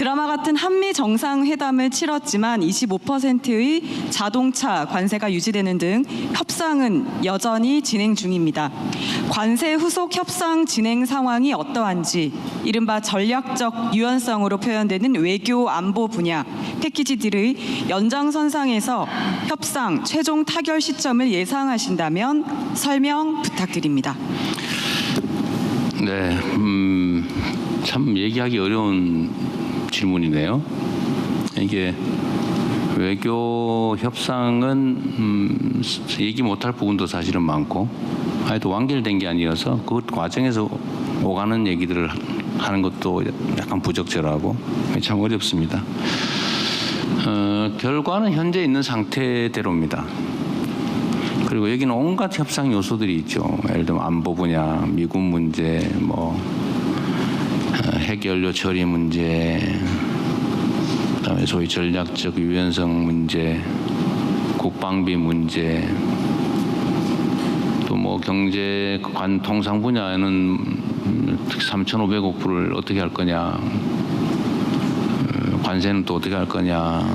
드라마 같은 한미 정상회담을 치렀지만 25%의 자동차 관세가 유지되는 등 협상은 여전히 진행 중입니다. 관세 후속 협상 진행 상황이 어떠한지 이른바 전략적 유연성으로 표현되는 외교 안보 분야 패키지 딜의 연장선상에서 협상 최종 타결 시점을 예상하신다면 설명 부탁드립니다. 네, 음, 참 얘기하기 어려운 질문이네요. 이게 외교 협상은 음, 얘기 못할 부분도 사실은 많고, 하여튼 완결된 게 아니어서 그 과정에서 오가는 얘기들을 하는 것도 약간 부적절하고 참 어렵습니다. 어, 결과는 현재 있는 상태대로입니다. 그리고 여기는 온갖 협상 요소들이 있죠. 예를 들면 안보 분야, 미군 문제, 뭐 어, 핵연료 처리 문제, 그다음에 소위 전략적 유연성 문제, 국방비 문제, 또 뭐 경제 관 통상 분야에는 3,500억 불을 어떻게 할 거냐, 어, 관세는 또 어떻게 할 거냐,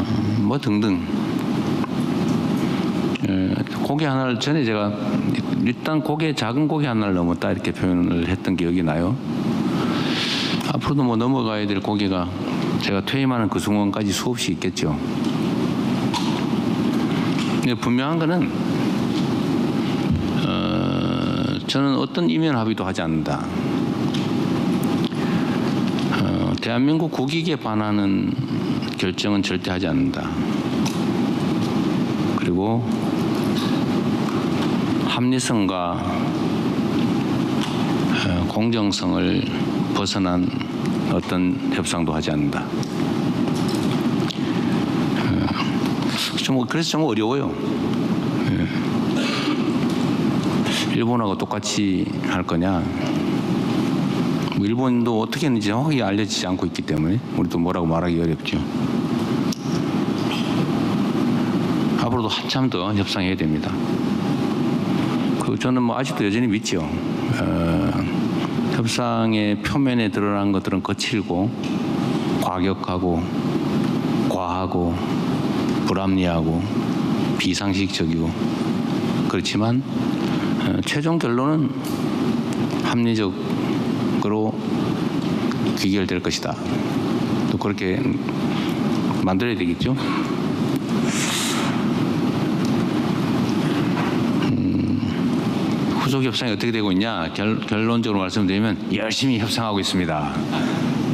뭐 등등. 예, 고개 하나를 전에 제가 일단 고개 작은 고개 하나를 넘었다 이렇게 표현을 했던 기억이 나요. 앞으로도 뭐 넘어가야 될 고개가 제가 퇴임하는 그 순간까지 수없이 있겠죠. 분명한 거는 어, 저는 어떤 이면 합의도 하지 않는다. 어, 대한민국 국익에 반하는 결정은 절대 하지 않는다. 그리고 합리성과 어, 공정성을 벗어난 어떤 협상도 하지 않는다. 어, 좀 그래서 좀 어려워요. 예. 일본하고 똑같이 할 거냐? 뭐 일본도 어떻게 했는지 정확히 알려지지 않고 있기 때문에 우리도 뭐라고 말하기 어렵죠. 앞으로도 한참 더 협상해야 됩니다. 그 저는 뭐 아직도 여전히 믿죠. 어, 협상의 표면에 드러난 것들은 거칠고 과격하고 과하고 불합리하고 비상식적이고 그렇지만 어, 최종 결론은 합리적으로 귀결될 것이다. 또 그렇게 만들어야 되겠죠. 협상이 어떻게 되고 있냐 결, 결론적으로 말씀드리면 열심히 협상하고 있습니다.